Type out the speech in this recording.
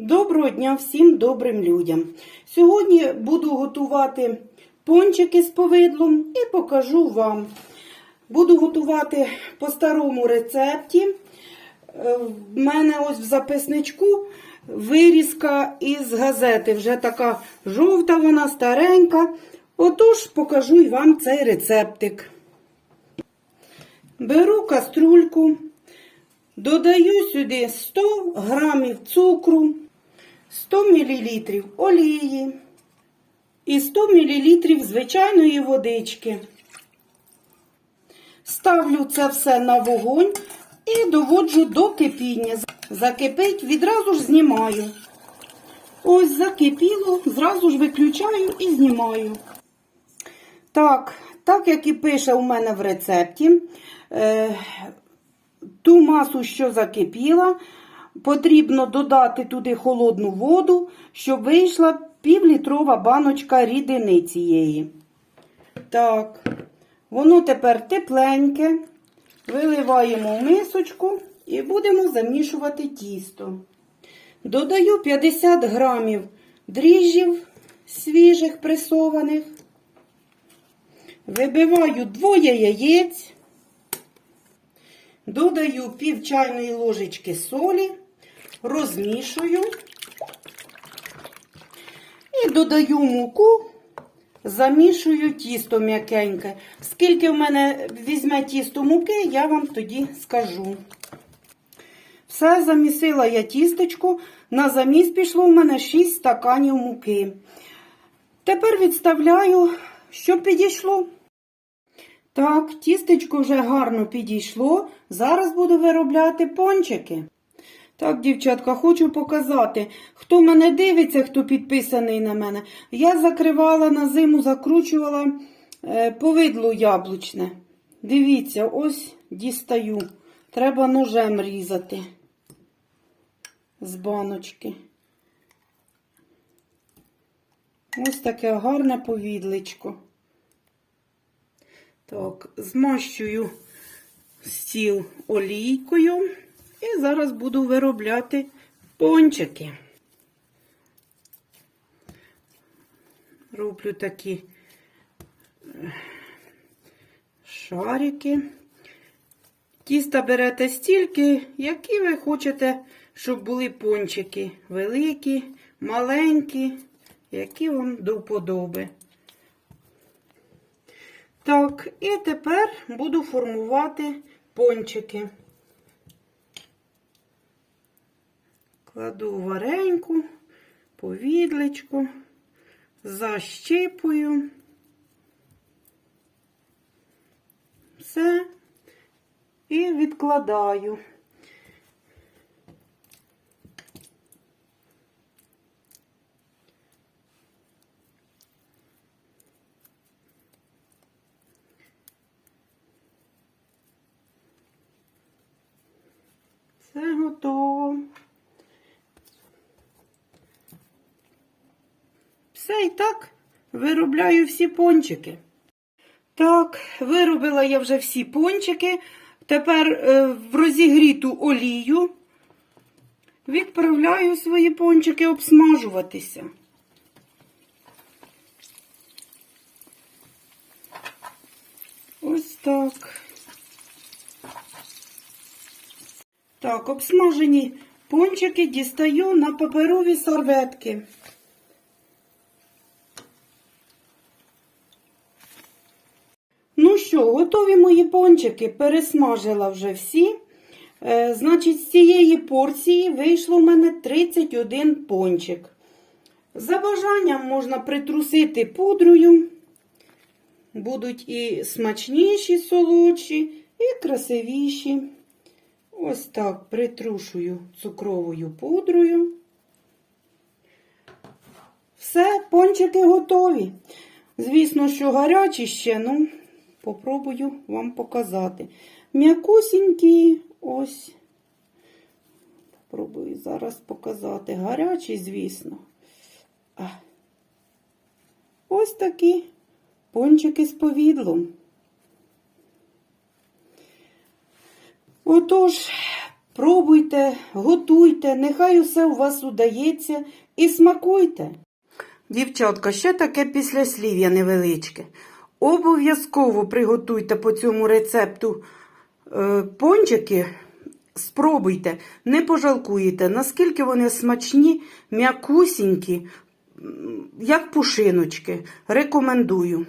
Доброго дня всім добрим людям. Сьогодні буду готувати пончики з повидлом і покажу вам. Буду готувати по старому рецепті. Е, В мене ось в записничку вирізка із газети. Вже така жовта, вона старенька. Отож, покажу і вам цей рецептик. Беру каструльку, додаю сюди 100 грамів цукру, 100 мл олії і 100 мл звичайної водички. Ставлю це все на вогонь і доводжу до кипіння. Закипить, відразу ж знімаю. Ось закипіло, зразу ж виключаю і знімаю. Так, так як і пише у мене в рецепті, е, ту масу, що закипіла, потрібно додати туди холодну воду, щоб вийшла півлітрова баночка рідини цієї. Так, воно тепер тепленьке. Виливаємо в мисочку і будемо замішувати тісто. Додаю 50 грамів дріжджів свіжих пресованих. Вибиваю двоє яєць, додаю пів чайної ложечки солі, розмішую і додаю муку, замішую тісто м'якеньке. Скільки в мене візьме тісто муки, я вам тоді скажу. Все замісила я тістечко, на заміс пішло в мене 6 стаканів муки. Тепер відставляю, щоб підійшло. Так, тістечко вже гарно підійшло. Зараз буду виробляти пончики. Так, дівчатка, хочу показати, хто мене дивиться, хто підписаний на мене. Я закривала на зиму, закручувала е, повидло яблучне. Дивіться, ось дістаю. Треба ножем різати з баночки. Ось таке гарне повідличко. Так, змащую стіл олійкою і зараз буду виробляти пончики. Роблю такі е, шарики. Тіста берете стільки, які ви хочете, щоб були пончики. Великі, маленькі, які вам до вподоби. Так, і тепер буду формувати пончики. Кладу вареньку, повідличку, защипую. Все і відкладаю. Все готово. Все і так виробляю всі пончики. Так, виробила я вже всі пончики. Тепер е, в розігріту олію відправляю свої пончики обсмажуватися. Ось так. Так, обсмажені пончики дістаю на паперові серветки. Ну що, готові мої пончики, пересмажила вже всі. Е, значить, з цієї порції вийшло в мене 31 пончик. За бажанням можна притрусити пудрою. Будуть і смачніші, солодші, і красивіші. Ось так притрушую цукровою пудрою. Все, пончики готові. Звісно, що гарячі ще, ну, попробую вам показати. М'якусінькі, ось. Попробую зараз показати. Гарячі, звісно. Ось такі пончики з повідлом. Отож, Пробуйте, готуйте, нехай усе у вас удається і смакуйте. Дівчатка, ще таке післяслів'я невеличке. Обов'язково приготуйте по цьому рецепту е, пончики, спробуйте, не пожалкуєте, наскільки вони смачні, м'якусінькі, як пушиночки. Рекомендую.